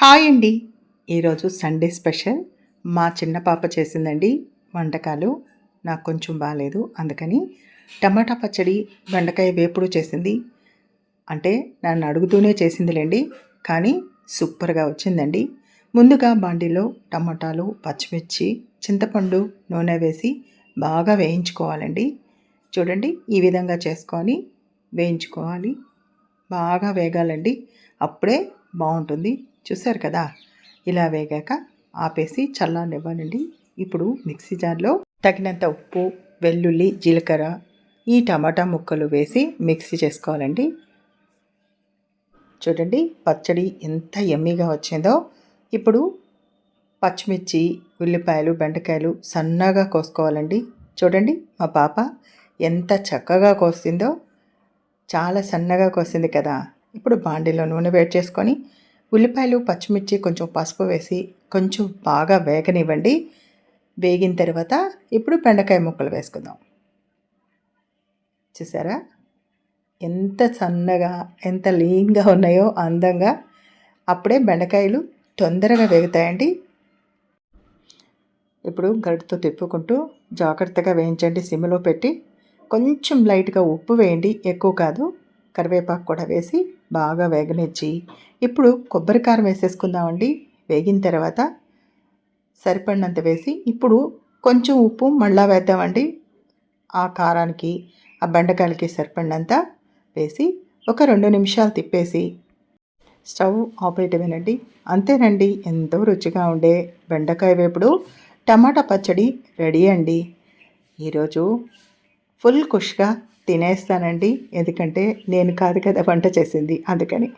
Hi అండి. ఈరోజు Sunday special. మా చిన్న పాప చేసిందండి వంటకాలు. నాకు కొంచెం బాగాలేదు అందుకని టమాటా పచ్చడి బెండకాయ వేపుడు చేసింది. అంటే నన్ను అడుగుతూనే చేసిందిలేండి కానీ సూపర్గా వచ్చిందండి. ముందుగా బాండీలో టమాటాలు పచ్చిమిర్చి చింతపండు నూనె వేసి బాగా వేయించుకోవాలండి. చూడండి ఈ విధంగా చేసుకొని వేయించుకోవాలి. బాగా వేగాలండి. అప్పుడే బాగుంటుంది. చూసారు కదా? ఇలా వేగాక ఆపేసి చల్లనివ్వనండి ఇప్పుడు మిక్సీ జార్లో తగినంత ఉప్పు వెల్లుల్లి జీలకర్ర ఈ టమాటా ముక్కలు వేసి మిక్సీ చేసుకోవాలండి. చూడండి పచ్చడి ఎంత ఎమ్మీగా వచ్చిందో. ఇప్పుడు పచ్చిమిర్చి ఉల్లిపాయలు బెండకాయలు సన్నగా కోసుకోవాలండి. చూడండి మా పాప ఎంత చక్కగా కోసిందో. చాలా సన్నగా కోసింది కదా? ఇప్పుడు బాండీలో నూనె వేడి చేసుకొని ఉల్లిపాయలు పచ్చిమిర్చి కొంచెం పసుపు వేసి కొంచెం బాగా వేగనివ్వండి. వేగిన తర్వాత ఇప్పుడు బెండకాయ ముక్కలు వేసుకుందాం. చూసారా? ఎంత సన్నగా ఎంత లీన్గా ఉన్నాయో అందంగా. అప్పుడే బెండకాయలు తొందరగా వేగుతాయండి. ఇప్పుడు గడితో తిప్పుకుంటూ జాగ్రత్తగా వేయించండి. సిమ్లో పెట్టి కొంచెం లైట్గా ఉప్పు వేయండి. ఎక్కువ కాదు. కరివేపాకు కూడా వేసి బాగా వేగనిచ్చి ఇప్పుడు కొబ్బరి కారం వేసేసుకుందామండి. వేగిన తర్వాత సరిపడినంత వేసి ఇప్పుడు కొంచెం ఉప్పు మళ్ళా వేద్దామండి. ఆ కారానికి ఆ బెండకాయలకి సరిపడినంత వేసి ఒక రెండు నిమిషాలు తిప్పేసి స్టవ్ ఆపరేటివేనండి అంతేనండి ఎంతో రుచిగా ఉండే బెండకాయ వేపుడు టమాటా పచ్చడి రెడీ అండి. ఈరోజు ఫుల్ ఖుష్గా తినేస్తానండి. ఎందుకంటే నేను కాదు కదా వంట చేసింది. అందుకని.